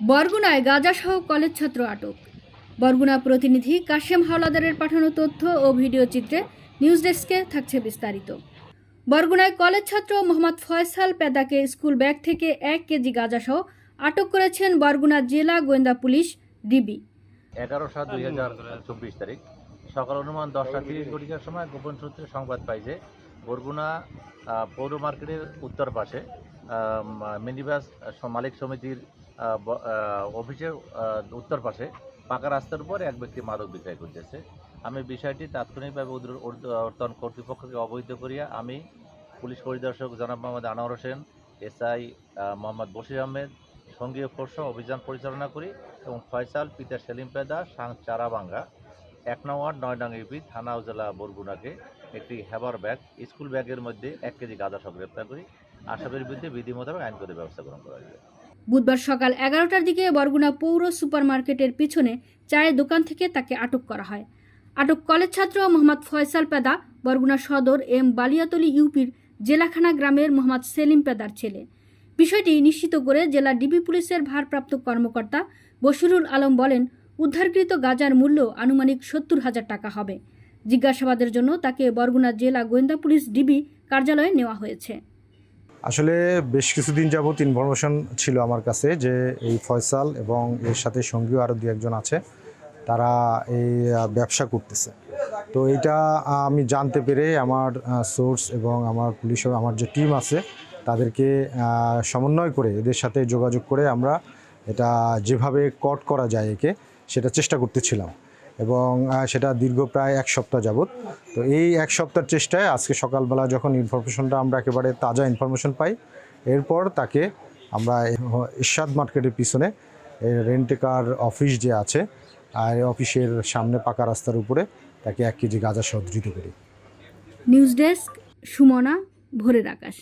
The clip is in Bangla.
বরগুনায় গাঁজাসহ কলেজ ছাত্র আটক। বরগুনা প্রতিনিধি কাশেম হাওলাদারের পাঠানো তথ্য ও ভিডিও চিত্রে নিউজ ডেস্কে থাকছে বিস্তারিত। বরগুনায় কলেজ ছাত্র মোহাম্মদ ফয়সাল পেদাকে স্কুল ব্যাগ থেকে এক কেজি গাঁজাসহ আটক করেছেন বরগুনা জেলা গোয়েন্দা পুলিশ, ডিবি। এগারো সাত দুই হাজার চব্বিশ তারিখ, সকাল অনুমান দশটা তিরিশ ঘটিকার সময় গোপন সূত্রে সংবাদ পাই যে বরগুনা পৌর মার্কেটের উত্তর পাশে মিনিবাস মালিক সমিতির অফিসের উত্তর পাশে পাকা রাস্তার উপর এক ব্যক্তি মাদক বিক্রয় করতেছে। আমি বিষয়টি তাৎক্ষণিকভাবে উদ্র- কর্তৃপক্ষকে অবহিত করিয়া আমি পুলিশ পরিদর্শক জনাব মোহাম্মদ আনোয়ার হোসেন, এসআই মোহাম্মদ বশির আহমেদ, সঙ্গীয় ফোর্স অভিযান পরিচালনা করি এবং ফয়সাল পিতা সেলিম পেদা, সাং চারাবাঙ্গা, এক নম্বর নয় নং ইউপি, থানা উপজেলা বরগুনাকে একটি হেবার ব্যাগ, স্কুল ব্যাগের মধ্যে এক কেজি গাঁদা সহ গ্রেপ্তার করি। আসামের বিরুদ্ধে বিধি মোতাবেক আইনগত ব্যবস্থা গ্রহণ করা হবে বুধবার সকাল এগারোটার দিকে বরগুনা পৌর সুপারমার্কেটের পিছনে চায়ের দোকান থেকে তাকে আটক করা হয়। আটক কলেজ ছাত্র মোহাম্মদ ফয়সাল পেদা, বরগুনা সদর এম বালিয়াতলি ইউপির জেলাখানা গ্রামের মোহাম্মদ সেলিম পেদার ছেলে। বিষয়টি নিশ্চিত করে জেলা ডিবি পুলিশের ভারপ্রাপ্ত কর্মকর্তা বশিরুল আলম বলেন, উদ্ধারকৃত গাজার মূল্য আনুমানিক সত্তর হাজার টাকা হবে। জিজ্ঞাসাবাদের জন্য তাকে বরগুনা জেলা গোয়েন্দা পুলিশ ডিবি কার্যালয়ে নেওয়া হয়েছে। আসলে বেশ কিছুদিন যাবৎ ইনফরমেশন ছিল আমার কাছে যে এই ফয়সাল এবং এর সাথে সঙ্গীও আরও দু একজন আছে, তারা এই ব্যবসা করতেছে। তো এটা আমি জানতে পেরে আমার সোর্স এবং আমার পুলিশ আমার যে টিম আছে, তাদেরকে সমন্বয় করে এদের সাথে যোগাযোগ করে আমরা এটা যেভাবে কট করা যায় একে, সেটা চেষ্টা করতেছিলাম। এবং সেটা দীর্ঘ প্রায় এক সপ্তাহ যাবৎ। তো এই এক সপ্তাহের চেষ্টায় আজকে সকালবেলা যখন ইনফরমেশনটা আমরা একেবারে তাজা ইনফরমেশন পাই, এরপর তাকে আমরা ইরশাদ মার্কেটের পিছনে রেন্টেকার অফিস যে আছে, আর অফিসের সামনে পাকা রাস্তার উপরে তাকে এক কেজি গাঁজা সহ করি। নিউজ ডেস্ক সুমনা, ভোরের আকাশ।